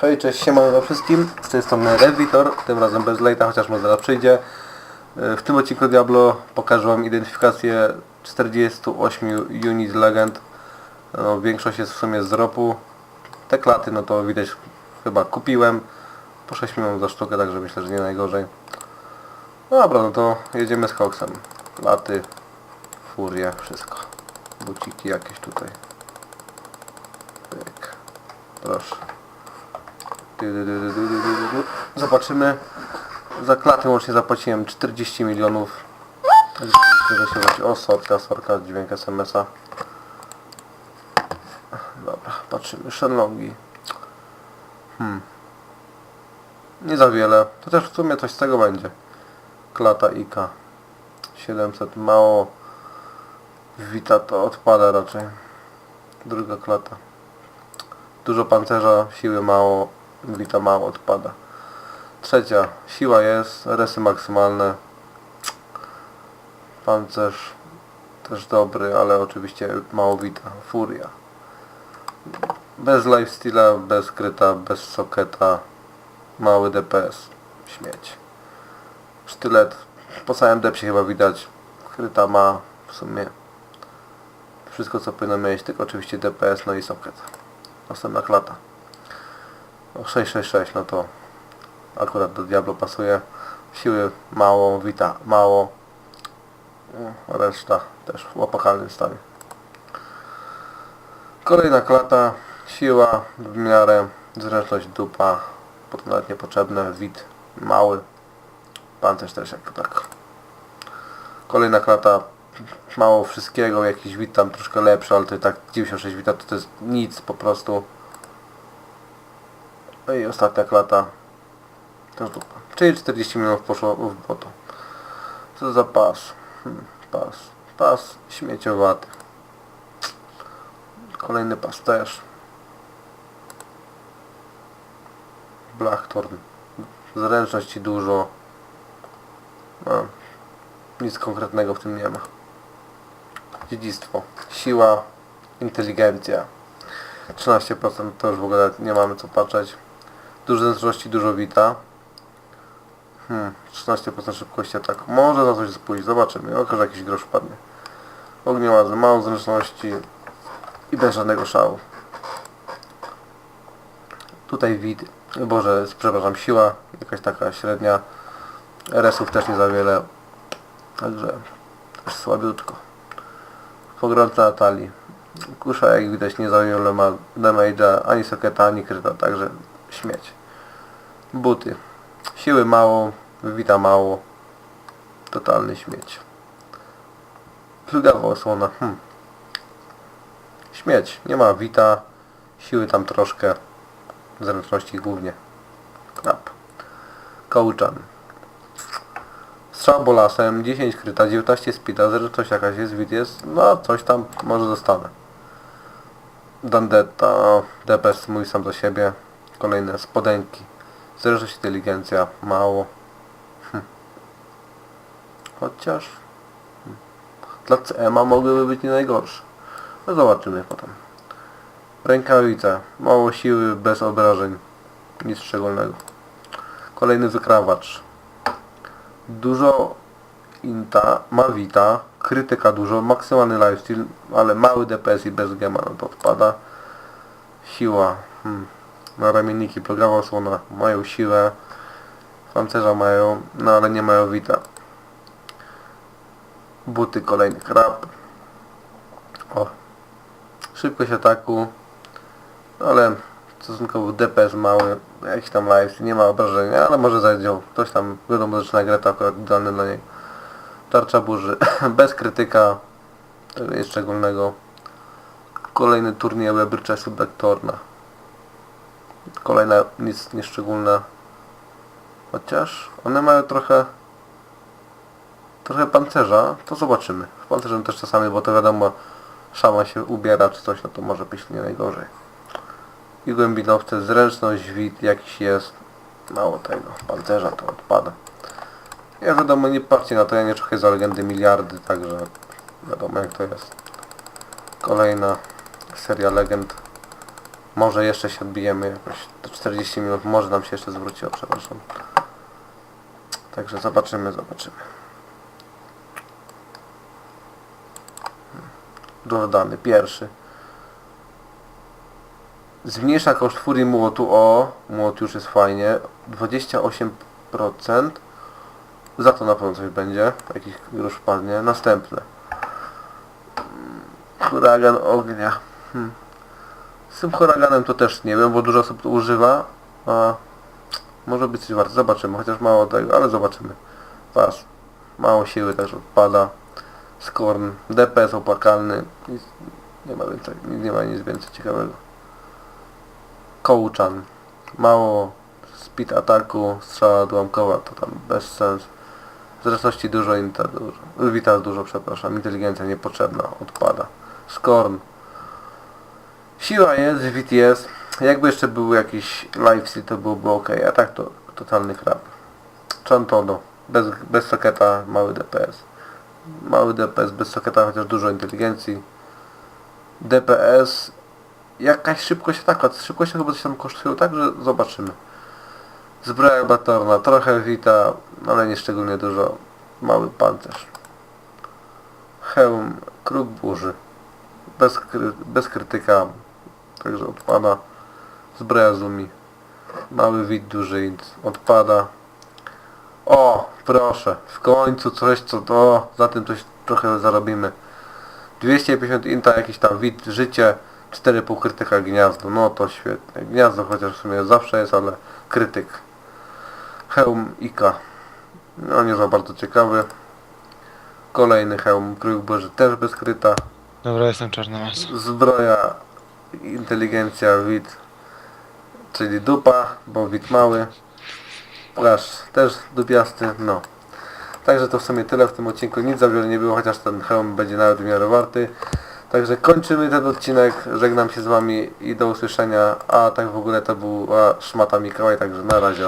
Hej, cześć, siemano wszystkim. Z tej strony Revitor, tym razem bez lejta, chociaż może zaraz przyjdzie. E, W tym odcinku Diablo pokażę Wam identyfikację 48 unit legend. No, większość jest w sumie z ropu. Te klaty, no to widać, chyba kupiłem. Po 6 milionów za sztukę, także myślę, że nie najgorzej. No dobra, no to jedziemy z koksem. Laty, furie, wszystko. Buciki jakieś tutaj. Pyk. Proszę. Zobaczymy. Za klaty łącznie zapłaciłem 40 milionów. O, sorka, sorka, dźwięk SMS-a. Dobra, patrzymy. Shenlongi. Hmm. Nie za wiele. To też w sumie coś z tego będzie. Klata IK. 700 mało. Wita to odpada raczej. Druga klata. Dużo pancerza, siły mało, wita mało odpada. Trzecia, siła jest, resy maksymalne. Pancerz też dobry, ale oczywiście mało wita. Furia. Bez lifesteala, bez kryta, bez soketa. Mały DPS. Śmieć. Sztylet. Po całym depsie chyba widać. Kryta ma w sumie wszystko co powinno mieć, tylko oczywiście DPS, no i soket. Następna klata. No 666, no to akurat do Diablo pasuje. Siły mało, Vita mało. No, Reszta też w opakalnym stanie. Kolejna klata. Siła w miarę. Zręczność dupa. Nawet niepotrzebne. Wit mały. Pancerz też jak tak. Kolejna klata. Mało wszystkiego. Jakiś wit tam troszkę lepszy, ale to i tak 96 wita to, to jest nic po prostu. I ostatnia klata. Też dupa. Czyli 40 milionów poszło w błoto. Co za pas? Hmm, pas. Pas śmieciowaty. Kolejny pas też. Blackthorn. Zręczności dużo. No, nic konkretnego w tym nie ma. Dziedzictwo. Siła. Inteligencja. 13% to już w ogóle nie mamy co patrzeć. Dużo zręczności, dużo wita. Hmm, 13% szybkości ataku. Może na coś pójść, zobaczymy. Okaże jakiś grosz wpadnie. Ogniołazy, mało zręczności i bez żadnego szału. Tutaj wid, boże, przepraszam, siła jakaś taka średnia. RS-ów też nie za wiele. Także też słabiutko. Pogrąca Natalii. Kusza jak widać nie za wiele ma damage'a, ani soketa, ani kryta, także śmieć. Buty. Siły mało, wita mało. Totalny śmieć. Plugawa osłona. Hmm. Śmieć. Nie ma wita. Siły tam troszkę. Zręczności głównie. Krap. Kołczan. Strzał bolasem, 10 kryta, 19 speeda, zręczność jakaś jest, wid jest, no coś tam może zostanę. Dandetta, DPS mój sam do siebie. Kolejne spodenki. Zresztą inteligencja mało. Hm. Chociaż hm. dla CMA mogłyby być nie najgorsze. No zobaczymy potem. Rękawice. Mało siły, bez obrażeń. Nic szczególnego. Kolejny wykrawacz. Dużo inta, ma wita, krytyka dużo, maksymalny lifesteal, ale mały DPS i bez gema no to odpada. Siła. Hmm na ramienniki programu osłona mają siłę, pancerza mają, no ale nie mają wita. Buty kolejny krab. O. Szybkość ataku, ale stosunkowo DPS mały, jakiś tam live, nie ma obrażenia, ale może zajdzie. Ktoś tam, wiadomo, zaczyna grę, to akurat idealny dla niej. Tarcza burzy, bez krytyka, tego nic szczególnego. Kolejny turniej Weber Chessu Blacktorna. Kolejna nic nieszczególna. Chociaż one mają trochę trochę pancerza, to zobaczymy. W pancerzem też czasami, bo to wiadomo szama się ubiera czy coś, no to może być nie najgorzej. I głębinowce, zręczność, wid jakiś jest. Mało tego, pancerza to odpada. Ja wiadomo, nie patrzcie na to, ja nie czuję za legendy miliardy, także wiadomo jak to jest. Kolejna seria legend. Może jeszcze się odbijemy jakoś do 40 minut, może nam się jeszcze zwróciło, przepraszam. Także zobaczymy, zobaczymy. Jordany, pierwszy. Zmniejsza koszt furii młotu o, młot już jest fajnie, 28%. Za to na pewno coś będzie, jakiś już wpadnie. Następne. Mm, Huragan ognia. Hmm. Z tym huraganem to też nie wiem, bo dużo osób to używa. A może być coś warte. Zobaczymy, chociaż mało tego, ale zobaczymy. Was. Mało siły też odpada. Skorn. DPS opłakalny. Nic, nie ma więcej, nie ma nic więcej ciekawego. Kołczan. Mało speed ataku, strzała odłamkowa, to tam bez sens. Zręczności dużo, inta dużo. Vital dużo, przepraszam. Inteligencja niepotrzebna, odpada. Skorn. Siła jest, VTS. Jakby jeszcze był jakiś live to byłoby ok, a tak to totalny krab. Chantono. Bez, bez soketa, mały DPS. Mały DPS bez soketa, chociaż dużo inteligencji. DPS. Jakaś szybkość ataka. Szybkość chyba coś tam kosztują, także zobaczymy. Zbroja batorna, trochę wita, ale nie szczególnie dużo. Mały pancerz. Hełm, kruk burzy. Bez, kry, bez krytyka, także odpada. Zbroja zumi. Mały wid, duży int, odpada. O, proszę, w końcu coś co to, za tym coś trochę zarobimy. 250 inta, jakiś tam wid, życie, 4,5 krytyka gniazdo, no to świetnie. Gniazdo chociaż w sumie zawsze jest, ale krytyk. Hełm Ika. No nie za bardzo ciekawy. Kolejny hełm Krój Boży też bez kryta. Dobra, jestem czarna masa. Zbroja, inteligencja, wid, czyli dupa, bo wid mały. Plaż też dupiasty, no. Także to w sumie tyle w tym odcinku. Nic za wiele nie było, chociaż ten hełm będzie nawet w miarę warty. Także kończymy ten odcinek, żegnam się z wami i do usłyszenia. A tak w ogóle to była szmata Mikołaj, także na razie.